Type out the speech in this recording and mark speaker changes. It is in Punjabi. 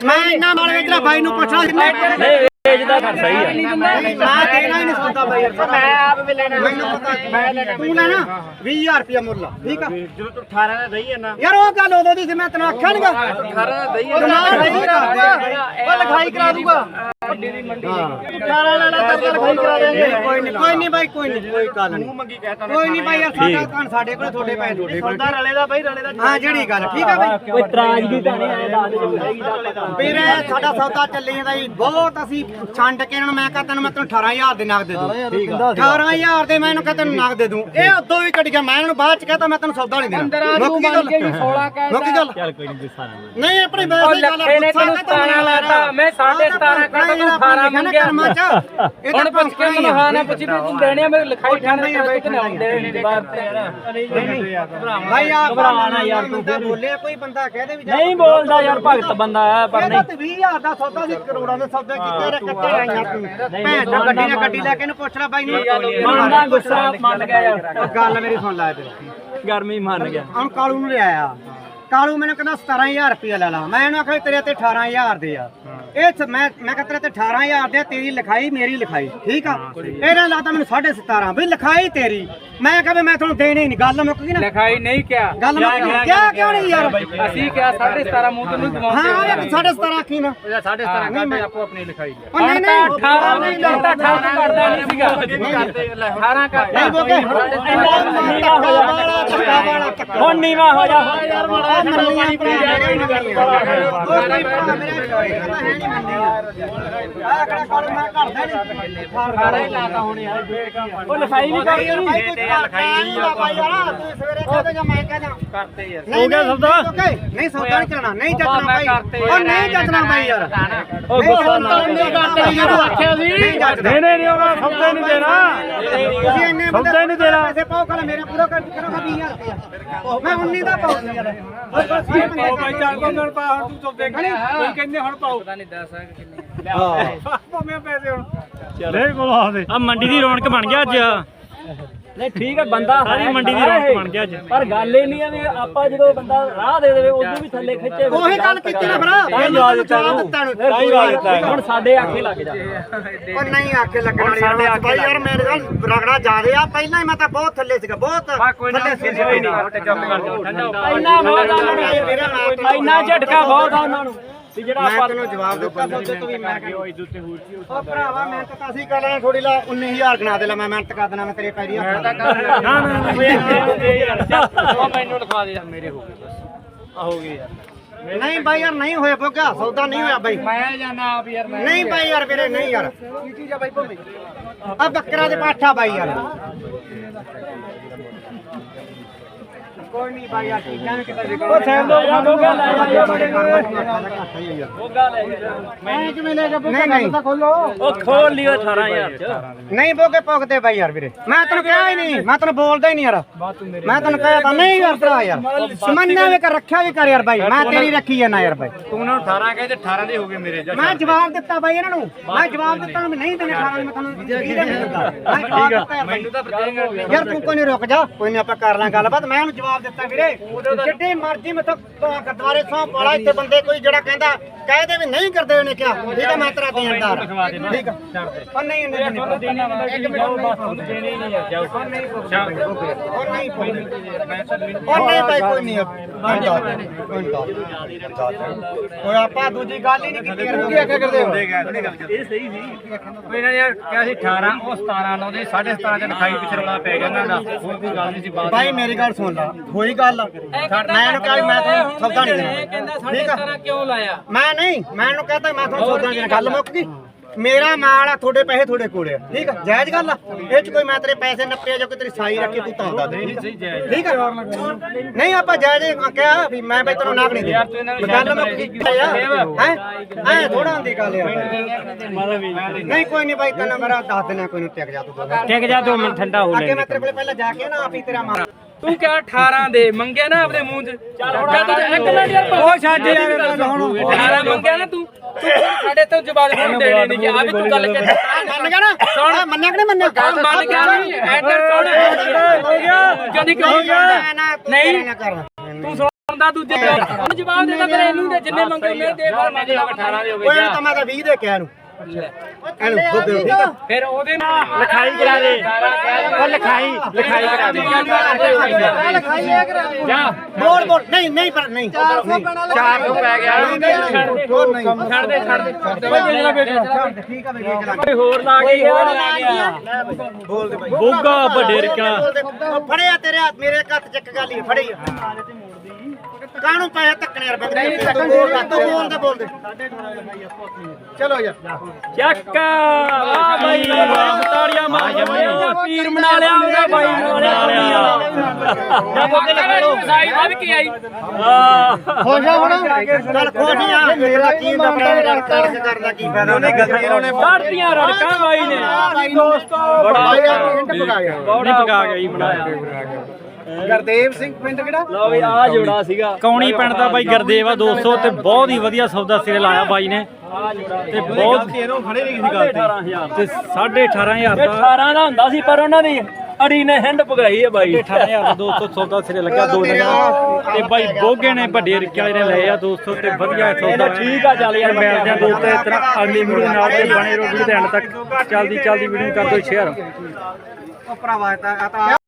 Speaker 1: ਮੈਂ ਇੰਨਾ ਮਾਲ ਵੇਚਣਾ ਬਾਈ ਨੂੰ ਪੁੱਛਣਾ ਮੈਂ
Speaker 2: ਨਹੀਂ ਵੇਚਦਾ ਸਹੀ ਹੈ
Speaker 1: ਮੈਂ ਦੇਣਾ ਹੀ ਨਹੀਂ ਸੌਦਾ ਬਾਈ ਯਾਰ। ਮੈਂ ਆਪ ਵੀ ਲੈਣਾ। ਮੈਨੂੰ ਪਤਾ ਮੈਂ ਲੈਣਾ। ਤੂੰ ਲੈਣਾ। 20000 ਰੁਪਇਆ ਮੁੱਲ ਆ, ਠੀਕ ਆ?
Speaker 3: ਜਦੋਂ ਤੂੰ 18 ਦਾ ਦਈ ਨਾ
Speaker 1: ਯਾਰ ਉਹ ਗੱਲ ਉਦੋਂ ਦੀ ਸੀ ਮੈਂ ਤੈਨੂੰ ਆਖਿਆ ਨਹੀਂਗਾ
Speaker 3: 18 ਦਾ ਦਈ
Speaker 1: ਉਹ ਲਿਖਾਈ ਕਰਾ ਦੂਗਾ।
Speaker 3: ਵਾਲਾ ਤਾਂ ਲਿਖਾਈ ਕਰਾ ਦੇਂਗੇ।
Speaker 1: ਕੋਈ ਨਹੀਂ ਕੋਈ ਨਹੀਂ ਬਾਈ ਕੋਈ ਨਹੀਂ। ਕੋਈ ਗੱਲ ਨਹੀਂ।
Speaker 3: ਮੰਗੀ ਕਹਿਤਾ
Speaker 1: ਕੋਈ ਨਹੀਂ ਬਾਈ ਯਾਰ ਸਾਡਾ ਤਾਂ ਸਾਡੇ ਕੋਲ ਤੁਹਾਡੇ ਪੈਸੇ ਤੁਹਾਡੇ ਕੋਲ
Speaker 3: ਸੌਦਾ ਰਲੇ ਦਾ ਬਾਈ ਰਲੇ ਦਾ
Speaker 1: ਹਾਂ ਜਿਹੜੀ ਗੱਲ ਠੀਕ ਆ ਬਾਈ।
Speaker 2: ਕੋਈ ਤਰਾਜ਼ਗੀ ਤਾਂ ਨਹੀਂ ਆਇਆ ਦੱਸ ਦੇ
Speaker 1: ਵੀਰੇ ਸਾਡਾ ਸੌਦਾ ਚੱਲੀ ਜਾਂਦਾ ਜੀ। ਬਹੁਤ ਅਸੀਂ ਛੰਡ ਕੇ ਇਹਨਾਂ ਨੂੰ ਮੈਂ ਕਹਾਂ ਤੈਨੂੰ ਮੈਂ ਤੈਨੂੰ 18000 ਦੇ ਨਗਦ ਦੇ ਦੂੰ। ਠੀਕ ਆ। 18000 ਦੇ ਮੈਂ ਇਹਨੂੰ ਕਹਾਂ ਤੈਨੂੰ ਨਗਦ ਦੇ ਦੂੰ। ਇਹ ਉਦੋਂ ਵੀ ਕੱਢ ਗਿਆ। ਮੈਂ ਇਹਨਾਂ ਬਾਅਦ ਚ ਕਹਤਾ ਮੈਂ ਤੈਨੂੰ ਸੌਦਾ ਨਹੀਂ ਦੇਣਾ। ਗਈ ਗੱਲ? ਮੁੱਕ ਗਈ ਗੱਲ?
Speaker 2: ਚੱਲ ਕੋਈ ਨਹੀਂ ਗੁੱਸਾ।
Speaker 1: ਨਹੀਂ ਆਪਣੀ ਦੀ ਗੱਲ
Speaker 4: ਲੱਖੇ ਨੇ ਤੈਨੂੰ 17 ਲਾਤਾ, ਮੈਂ ਸਾਢੇ 17 ਕਰਦਾ, ਤੂੰ 18 ਮੰਗਿਆ। ਹੁਣ ਪੁੱਛ ਕੇ ਮੈਨੂੰ ਹਾਂ ਨਾ ਪੁੱਛੀ ਵੀ ਤੂੰ ਦੇਣੇ ਆ ਮੇਰੇ ਲਿਖਾਈ ਠਾਣੇ ਤੇ ਕਿਨੇ ਆਉਂਦੇ ਨੇ ਬਾਹਰ ਤੇ ਯਾਰ
Speaker 1: ਭਾਈ ਆ ਘਬਰਾਣਾ ਯਾਰ ਤੂੰ। ਬੋਲੇ ਕੋਈ ਬੰਦਾ ਕਹਦੇ ਵੀ
Speaker 2: ਨਹੀਂ ਬੋਲਦਾ ਯਾਰ ਭਗਤ ਬੰਦਾ ਹੈ ਪਰ
Speaker 1: ਇਹਦਾ
Speaker 2: ਨਹੀਂ।
Speaker 1: ਤੇ 20000 ਦਾ ਸੌਦਾ ਸੀ ਕਰੋੜਾਂ ਦੇ ਸੌਦੇ ਕੀਤੇ ਰੇ ਕੱਟੇ ਆਈਆਂ ਤੂੰ। ਭੈਣ ਚੋ ਗੱਡੀ ਨਾਲ ਗੱਡੀ ਲੈ ਕੇ ਇਹਨੂੰ ਪੁੱਛ ਲੈ ਬਾਈ ਨੂੰ
Speaker 2: ਮੰਨਦਾ ਗੁੱਸਾ ਮੰਨ ਗਿਆ ਯਾਰ।
Speaker 1: ਗੱਲ ਮੇਰੀ ਸੁਣ ਲੈ ਤੇ
Speaker 2: ਗਰਮੀ ਮੰਨ ਗਿਆ।
Speaker 1: ਹੁਣ ਕਾਲੂ ਨੂੰ ਲਿਆਇਆ। ਕਾਲੂ ਮੈਨੂੰ ਕਹਿੰਦਾ 17000 ਰੁਪਏ ਲੈ ਲਾ। ਮੈਂ ਇਹਨੂੰ ਆਖਿਆ ਵੀ ਤੇਰੇ ਤੇ 18000 ਦੇ ਆ। ਇਹ ਚ- ਮੈਂ ਮੈਂ ਕਿਹਾ ਤੇਰੇ ਤੇ 18000 ਦੇ ਆ, ਤੇਰੀ ਲਿਖਾਈ ਮੇਰੀ ਲਿਖਾਈ। ਠੀਕ ਆ? ਇਹਨੇ ਲਾਤਾ ਮੈਨੂੰ 17.5 ਵੀ ਲਿਖਾਈ ਤੇਰੀ। ਮੈਂ ਕਿਹਾ ਵੀ ਮੈਂ ਤੁਹਾਨੂੰ ਦੇਣੀ ਨਹੀਂ। ਗੱਲ ਮੁੱਕ ਗਈ ਨਾ।
Speaker 4: ਲਿਖਾਈ ਨਹੀਂ ਕਿਹਾ।
Speaker 1: ਗੱਲ ਮੁੱਕ ਗਈ। ਕਿਆ ਕਿਉਂ ਨਹੀਂ ਯਾਰ?
Speaker 4: ਅਸੀਂ ਕਿਹਾ 17.5 ਮੂੰਹ ਤੈਨੂੰ ਦਵਾਉਂਦੇ
Speaker 1: ਹਾਂ ਇਹ 17.5 ਆਖੀ ਨਾ।
Speaker 3: 17.5 ਕਰਦੇ ਆਪੋ ਆਪਣੀ ਲਿਖਾਈ
Speaker 1: ਉਹ ਨਹੀਂ ਨਹੀਂ।
Speaker 4: 18 ਨਹੀਂ ਕਰਦਾ 18 ਕਰਦਾ ਨਹੀਂ ਸੀਗਾ। 18 ਕਰਦਾ
Speaker 1: ਨਹੀਂ ਬੋਕੇ ਧੱਕਾ ਵਾਲਾ ਧੱਕਾ ਵਾਲਾ ਧੱਕਾ
Speaker 2: ਹੁਣ ਨੀਵਾ ਹੋ ਜਾ।
Speaker 1: ਯਾਰ ਮਾੜਾ ਮੰਨੀਆਂ ਭਰਾ ਮੇਰੇ ਨਹੀਂ ਮੰਨੀਆਂ ਉਹ ਕੋਈ ਭਰਾ ਮੇਰੇ ਕਹਿੰਦਾ ਹੈ ਨਹੀਂ ਮੰਨੀਆਂ ਆਹ ਕਿਹੜਾ ਕਾਲ ਮੈਂ ਕਰਦਾ ਨਹੀਂ ਸਾਰਾ ਹੀ ਲਾਤਾ ਹੁਣ ਯਾਰ
Speaker 2: ਉਹ ਲਿਖਾਈ ਨਹੀਂ
Speaker 1: ਭਾਈ ਯਾਰ ਭਾਈ ਕੋਈ ਲਿਖਾਈ ਨਹੀਂ ਭਾਈ ਯਾਰ ਤੂੰ ਸਵੇਰੇ ਕਹਦੇ ਜਾਂ ਮੈਂ ਕਹਦਾ
Speaker 4: ਕਰਤੇ ਯਾਰ
Speaker 1: ਹੋ ਗਿਆ ਸੌਦਾ ਨਹੀਂ ਸੌਦਾ ਨਹੀਂ ਕਰਨਾ ਨਹੀਂ ਜੱਟਣਾ ਭਾਈ ਉਹ ਨਹੀਂ ਜੱਟਣਾ ਭਾਈ ਯਾਰ
Speaker 2: ਉਹ ਗੁੱਸਾ ਨਾ
Speaker 1: ਨਹੀਂ ਕਰਤੇ ਯਾਰ ਆਖਿਆ ਸੀ ਨਹੀਂ ਜੱਟਣਾ
Speaker 3: ਨਹੀਂ ਨਹੀਂ ਉਹਦਾ ਸੌਦਾ ਨਹੀਂ ਦੇਣਾ
Speaker 1: ਤੁਸੀਂ ਇੰਨੇ ਬੰਦੇ
Speaker 3: ਸੌਦਾ ਹੀ ਨਹੀਂ ਦੇਣਾ।
Speaker 1: ਪੈਸੇ ਪਾਓ ਕੱਲ ਮੇਰਾ ਪੂਰਾ ਕਰ ਕਰੋਗਾ 20000 ਰੁਪਇਆ ਮੈਂ 19 ਦਾ ਪਾਉਂਗਾ ਯਾਰ
Speaker 3: ਉਹ ਭਾਈ ਚਾਰ ਬੰਦਨ ਪਾ ਹੁਣ ਤੂੰ ਚੁੱਪ ਕੋਈ ਕਹਿੰਦੇ ਹੁਣ ਪਾਓ
Speaker 4: ਪਤਾ ਨਹੀਂ ਦੱਸ ਕਿੰਨੇ
Speaker 3: ਭਾਵੇਂ ਪੈਸੇ ਹੁਣ ਨਹੀਂ ਕੋਲ ਆਦੇ
Speaker 2: ਆ ਮੰਡੀ ਦੀ ਰੌਣਕ ਬਣ ਗਿਆ ਅੱਜ। ਨਹੀਂ ਠੀਕ ਹੈ ਬੰਦਾ ਸਾਰੀ ਮੰਡੀ ਦੀ ਰੌਣਕ ਬਣ ਗਿਆ ਅੱਜ। ਪਰ ਗੱਲ ਇਹ ਨਹੀਂ ਹੈ ਵੀ ਆਪਾਂ ਜਦੋਂ ਬੰਦਾ ਰਾਹ ਦੇ ਦੇਵੇ ਉਦੋਂ ਵੀ ਥੱਲੇ ਖਿੱਚੇ
Speaker 1: ਉਹੀ ਗੱਲ ਕੀਤੀ ਨਾ ਫਿਰ
Speaker 2: ਹੀ ਜਵਾਬ ਦਿੱਤਾ ਇਹਨੂੰ। ਹੁਣ ਸਾਡੇ ਆਖੇ ਲੱਗ ਜਾ।
Speaker 1: ਉਹ ਨਹੀਂ ਆਖੇ ਲੱਗਣ ਵਾਲੀ ਗੱਲ ਬਾਈ ਯਾਰ ਮੇਰੇ ਨਾਲ ਰਗੜਾ ਜ਼ਿਆਦੇ ਆ। ਪਹਿਲਾਂ ਹੀ ਮੈਂ ਤਾਂ ਬਹੁਤ ਥੱਲੇ ਸੀਗਾ ਬਹੁਤ ਥੱਲੇ ਸੀ
Speaker 3: ਕੋਈ ਨਹੀਂ
Speaker 2: ਇੰਨਾ ਬਹੁਤ ਆ ਉਹਨਾਂ ਨੂੰ। ਇੰਨਾ ਝਟਕਾ ਬਹੁਤ ਆ ਉਹਨਾਂ ਨੂੰ। ਵੀ ਜਿਹੜਾ
Speaker 1: ਮੈਂ
Speaker 2: ਆਪਾਂ
Speaker 1: ਤੈਨੂੰ ਜਵਾਬ ਦਿੱਤਾ ਸੋਚੇ ਤੂੰ ਵੀ ਮੈਂ ਕਿ ਉਹ ਭਰਾਵਾ ਮਿਹਨਤ ਤਾਂ ਅਸੀਂ ਕਰ ਲੈਣਾ ਥੋੜੀ ਲਾ 19000 ਗਣਾ ਦੇ ਲਾ ਮੈਂ ਮਿਹਨਤ ਕਰ ਦੇਣਾ ਮੈਂ ਤੇਰੇ ਪੈਰੀ ਹੱਥ ਲਾ ਦੇਣਾ।
Speaker 2: ਨਾ ਨਾ ਨਾ।
Speaker 4: ਉਹ ਮੈਨੂੰ ਲਿਖਵਾ ਦੇ ਯਾਰ ਮੇਰੇ ਹੋ ਗਏ ਬਸ।
Speaker 2: ਹੋ ਗਈ ਯਾਰ।
Speaker 1: ਨਹੀਂ ਬਾਈ ਯਾਰ ਨਹੀਂ ਹੋਇਆ ਬੋਗਾ ਸੌਦਾ ਨਹੀਂ ਹੋਇਆ ਬਾਈ।
Speaker 4: ਮੈਂ ਜਾਣਾ ਆਪ ਯਾਰ ਮੈਂ
Speaker 1: ਨਹੀਂ ਬਾਈ ਯਾਰ ਵੀਰੇ ਨਹੀਂ ਯਾਰ। ਕੀ ਚੀਜ਼ ਆ ਬਾਈ ਭੋਮੀ ਆ ਬੱਕਰਾ ਦੇ ਪਾਠਾ ਬਾਈ ਯਾਰ। ਕੋਈ ਨਹੀਂ ਬਾਈ ਯਾਰ ਚੀਜ਼ਾਂ ਵੀ ਕਿਤੇ ਵਿਕਣ
Speaker 2: ਉਹ ਸੈਨ ਦੋ ਜਾਂ ਬੋਗਾ ਲੈ
Speaker 1: ਨਹੀਂ
Speaker 2: ਲੈ ਜਾ।
Speaker 1: ਮੈਂ ਕਿਵੇਂ ਲੈ ਜਾ ਬੋਗਾ ਨਹੀਂ ਖੋਲੋ।
Speaker 2: ਉਹ ਖੋਲ ਲਿਓ 18000 ਚ।
Speaker 1: ਨਹੀਂ ਬੋਗੇ ਪੁੱਗਦੇ ਬਾਈ ਯਾਰ ਵੀਰੇ। ਮੈਂ ਤੈਨੂੰ ਕਿਹਾ ਹੀ ਨਹੀਂ ਮੈਂ ਤੈਨੂੰ ਬੋਲਦਾ ਹੀ ਨਹੀਂ ਯਾਰ। ਮੈਂ ਤੈਨੂੰ ਕਹਿਆ ਤਾਂ ਨਹੀਂ ਯਾਰ ਭਰਾ ਯਾਰ। ਮੰਨਿਆ ਵੀ ਕਰ ਰੱਖਿਆ ਵੀ ਕਰ ਯਾਰ ਬਾਈ। ਮੈਂ ਤੇਰੀ ਰੱਖੀ ਜਾਂਦਾ ਯਾਰ ਬਾਈ।
Speaker 3: ਤੂੰ ਉਹਨਾਂ ਨੂੰ 18 ਕਹੇ ਤੇ 18 ਦੇ ਹੋ ਗਏ ਮੇਰੇ
Speaker 1: ਮੈਂ ਜਵਾਬ ਦਿੱਤਾ ਬਾਈ ਇਹਨਾਂ ਨੂੰ। ਮੈਂ ਜਵਾਬ ਦਿੱਤਾ ਵੀ ਨਹੀਂ ਦੇਣੇ ਖਾਣਾ ਮੈਂ ਤੁਹਾਨੂੰ ਨਹੀਂ ਮੈਂ।
Speaker 4: ਮੈਨੂੰ ਤਾਂ
Speaker 1: ਯਾਰ ਤੂੰ ਕੋਈ ਨਹੀਂ ਰੁਕ ਜਾ ਕੋਈ ਨਹੀਂ ਆਪਾਂ ਕਰ ਲਾਂ ਗੱਲਬਾਤ। ਮੈਂ ਉਹਨੂੰ ਜਵਾਬ ਦਿੱਤਾ ਵੀਰੇ। ਜਿੱਡੇ ਮਰਜ਼ੀ ਅਹ ਗੁਰਦੁਆਰੇ ਸੌ ਪਾਲਾ ਇੱਥੇ ਬੰਦੇ ਕੋਈ ਜਿਹੜਾ ਕਹਿੰਦਾ ਕਹਿ ਦੇ ਵੀ ਨਹੀਂ ਕਰਦੇ ਉਹਨੇ ਕਿਹਾ। ਠੀਕ ਹੈ ਮੈਂ ਤੇਰਾ ਦੇਣਦਾਰ। ਠੀਕ ਹੈ ਉਹ ਨਹੀਂ ਨਹੀਂ ਨਹੀਂ ਇੱਕ ਮਿੰਟ ਉਹ
Speaker 2: ਦੇਣੇ ਨਹੀਂ ਯਾਰ ਜਾਓ।
Speaker 1: ਨਹੀਂ ਉਹ ਨਹੀਂ ਉਹ ਨਹੀਂ ਭਾਈ ਕੋਈ ਨਹੀਂ। ਕੋਈ ਆਪਾਂ ਦੂਜੀ ਗੱਲ ਹੀ ਨਹੀਂ ਕੀਤੀ। ਯਾਰ ਕੀ ਆਖਿਆ ਕਰਦੇ ਹੋ?
Speaker 2: ਇਹ ਸਹੀ ਸੀ।
Speaker 3: ਇਹਨਾਂ ਨੇ ਯਾਰ ਕਿਹਾ ਸੀ 18 ਉਹ 17 ਲਾਉਂਦੇ 17.5 ਚ ਲਿਖਾਈ ਪਿੱਛੇ ਰੌਲਾ ਪੈ ਗਿਆ ਇਹਨਾਂ ਦਾ। ਹੋਰ ਕੋਈ ਗੱਲ ਨਹੀਂ ਸੀ ਬਾਤ
Speaker 1: ਭਾਈ ਮੇਰੀ ਗੱਲ ਸੁਣ ਲਾ। ਹੋਈ ਗੱਲ। ਮੈਂ ਇਹਨੂੰ ਕਿਹਾ ਵੀ ਮੈਂ ਤੁਹਾਨੂੰ ਸੌਦਾ ਨਹੀਂ ਦੇਣਾ।
Speaker 4: ਕਹਿੰਦਾ
Speaker 1: ਠੀਕ ਆ?
Speaker 4: 17 ਕਿਉਂ ਲਾਇਆ?
Speaker 1: ਮੈਂ ਨਹੀਂ ਮੈਂ ਇਹਨੂੰ ਕਹਤਾ ਮੈਂ ਤੁਹਾਨੂੰ ਸੌਦਾ ਨਹੀਂ ਦੇਣਾ। ਗੱਲ ਮੁੱਕ ਗਈ। ਮੇਰਾ ਮਾਲ ਆ ਤੁਹਾਡੇ ਪੈਸੇ ਤੁਹਾਡੇ ਕੋਲੇ ਆ। ਠੀਕ ਆ? ਜਾਇਜ਼ ਗੱਲ ਆ। ਇਹ ਚ ਕੋਈ ਮੈਂ ਤੇਰੇ ਪੈਸੇ ਨੱਪਿਆ ਜੋ ਕਿ ਤੇਰੀ ਸਾਈ ਰੱਖੀ ਤੂੰ ਤਾਂ ਦੇ। ਠੀਕ ਆ? ਨਹੀਂ ਆਪਾਂ ਜਾਇਜ਼ ਕਿਹਾ ਵੀ ਮੈਂ ਬਈ ਤੈਨੂੰ ਨਾਕ ਨਹੀਂ ਦੇ ਗੱਲ ਮੁੱਕ ਗਈ। ਹੈ? ਐ ਥੋੜਾ ਹੁੰਦੀ ਗੱਲ ਯਾਰ। ਨਹੀਂ ਕੋਈ ਨਹੀਂ ਬਾਈ ਤੈਨੂੰ ਮੇਰਾ ਦੱਸ ਦੇਣਾ ਕੋਈ ਨਹੀਂ ਟਿਕ ਜਾ ਤੂੰ।
Speaker 2: ਟਿਕ ਜਾ ਦੋ ਮਿੰਟ ਠੰਡਾ ਹੋ
Speaker 1: ਅੱਗੇ ਮੈਂ ਤੇਰੇ ਕੋਲੇ ਪਹਿਲਾਂ ਜਾ ਕੇ ਨਾ ਆਪੀ ਤੇਰਾ ਮਾਰ
Speaker 4: ਤੂੰ ਕਿਹਾ 18 ਦੇ ਮੰਗਿਆ ਨਾ ਆਪਣੇ ਮੂੰਹ 'ਚ? ਚੱਲ ਹੁਣ ਇੱਕ ਮਿੰਟ ਯਾਰ ਉਹ ਛੱਡ ਯਾਰ ਹੁਣ 18 ਮੰਗਿਆ ਨਾ ਤੂੰ। ਤੂੰ ਸਾਡੇ ਤੋਂ ਜਵਾਬ ਹੁਣ ਦੇਣੀ ਨਹੀਂ ਕਿ ਆ ਵੀ ਤੂੰ ਗੱਲ ਕਰ
Speaker 1: ਮੰਨ ਗਿਆ ਨਾ? ਸੁਣ। ਮੰਨਿਆ ਕਿ ਨਹੀਂ ਮੰਨਿਆ?
Speaker 4: ਗੱਲ ਮੰਨ ਗਿਆ ਨਹੀਂ ਐਂਟਰ ਸੁਣ। ਹੋ ਗਿਆ। ਜਦੀ ਕਿਉਂ
Speaker 1: ਨਹੀਂ ਨਾ ਤੂੰ ਤੇਰੇ ਨਾਲ ਕਰਨਾ
Speaker 4: ਤੂੰ ਸੁਣ ਆਉਂਦਾ ਦੂਜੇ ਜਵਾਬ। ਦੇ ਤਾਂ ਫਿਰ ਇਹਨੂੰ ਦੇ ਜਿੰਨੇ ਮੰਗੇ ਮੈਂ ਦੇ ਫਿਰ ਮੰਗ ਲਾ
Speaker 3: 18 ਦੇ ਹੋ
Speaker 1: ਓਏ ਤਾਂ ਮੈਂ ਤਾਂ 20 ਦੇ ਕਿਹਾ ਇਹਨੂੰ। ਇਹਨੂੰ ਖੁਦ ਦੇ ਠੀਕ ਆ
Speaker 4: ਫਿਰ ਉਹਦੇ ਨਾਲ
Speaker 2: ਲਿਖਾਈ ਕਰਾ ਦੇ।
Speaker 3: ਉਹ ਲਿਖਾਈ ਲਿਖਾਈ ਕਰਾ ਦੇ। ਜਾ।
Speaker 1: ਬੋਲ ਬੋਲ ਨਹੀਂ ਨਹੀਂ ਪਰ ਨਹੀਂ।
Speaker 3: 400 ਪੈ ਗਿਆ।
Speaker 4: ਛੱਡ ਦੇ। ਛੱਡ ਦੇ
Speaker 1: ਠੀਕ ਆ ਬਈ
Speaker 2: ਹੋਰ ਲਾ ਕੇ ਹੋਰ ਲਾ ਗਿਆ
Speaker 1: ਬੋਲ ਦੇ ਬਾਈ
Speaker 2: ਬੋਗਾ ਵੱਡੇ ਰਿਕਾ
Speaker 1: ਫੜਿਆ ਤੇਰੇ ਹੱਥ। ਮੇਰੇ ਹੱਥ ਚੱਕ ਗੱਲ ਫੜੀ ਕਾਹਨੂੰ ਪਾਇਆ ਧੱਕਣੇ ਯਾਰ ਬੰਦੇ ਬੋਲ ਦਾ ਤੂੰ ਬੋਲ ਦੇ। ਬੋਲ ਦੇ ਚਲੋ ਯਾਰ।
Speaker 2: ਚੱਕ। ਵਾਹ ਬਾਈ ਵਾਹ ਤਾੜੀਆਂ ਮਾਰ ਜਮਾ। ਪੀਰ ਬਣਾ ਲਿਆ ਉਹਦਾ ਬਾਈ ਬਣਾ ਲਿਆ ਜਾ ਬੋਗੇ ਲਗਾ ਲੋ
Speaker 4: ਸਾਈ ਵੱਧ ਕੇ ਆਈ
Speaker 1: ਖੁਸ਼ ਆ ਹੁਣ? ਚੱਲ ਖੁਸ਼ ਆ। ਮੇਰਾ ਕੀ ਦਾ ਪ੍ਰਾਣ ਰੜ ਤੜਕ ਕਰਦਾ ਕੀ ਫਾਇਦਾ ਉਹਨੇ ਗਲਤੀ ਉਹਨੇ
Speaker 2: ਕੱਢਤੀਆਂ ਰੜਕਾਂ ਬਾਈ ਨੇ।
Speaker 1: ਦੋਸਤੋ ਬੜਾ ਯਾਰ ਹਿੰਟ ਪਕਾ ਗਿਆ
Speaker 2: ਨਹੀਂ ਪਕਾ ਗਿਆ ਜੀ ਬਣਾਇਆ
Speaker 1: ਗੁਰਦੇਵ ਸਿੰਘ ਪਿੰਡ ਕਿਹੜਾ?
Speaker 2: ਲਓ ਵੀ ਆ ਜੋੜਾ ਸੀਗਾ। ਕੌਣੀ ਪਿੰਡ ਦਾ ਬਾਈ ਗਰਦੇਵਾ 200 ਤੇ ਬਹੁਤ ਹੀ ਵਧੀਆ ਸੌਦਾ ਸਿਰੇ ਲਾਇਆ ਬਾਈ ਨੇ। ਤੇ ਬਹੁਤ ਇਹਨੂੰ ਖੜੇ ਨਹੀਂ ਕਿਸੇ ਗੱਲ ਤੇ। 18500 ਦਾ 18 ਦਾ ਹੁੰਦਾ ਸੀ ਪਰ ਉਹਨਾਂ ਦੀ ਅੜੀ ਨੇ ਹੈਂਡ ਪਗਾਈ ਹੈ ਬਾਈ। 18000 ਦਾ 200 ਸੌਦਾ ਸਿਰੇ ਲੱਗਾ ਦੋ ਨਗਰ ਤੇ ਬਾਈ ਬੋਗੇ ਨੇ ਵੱਡੇ ਰਿਕੇ ਵਾਲੇ ਨੇ ਲਏ ਆ 200 ਤੇ ਵਧੀਆ ਸੌਦਾ। ਠੀਕ ਆ ਚੱਲ ਯਾਰ ਮਿਲਦੇ ਆ ਦੋਸਤੋ ਇਸ ਤਰ੍ਹਾਂ ਅਗਲੀ ਵੀਡੀਓ ਨਾਲ ਤੇ ਬਣੇ ਰਹੋ ਵੀਡੀਓ ਦੇ ਐਂਡ ਤੱਕ। ਚੱਲਦੀ ਚੱਲਦੀ ਵੀਡੀਓ ਕਰ ਦਿਓ ਸ਼ੇਅਰ
Speaker 1: ਉਹ ਭਰਾਵਾ ਤਾਂ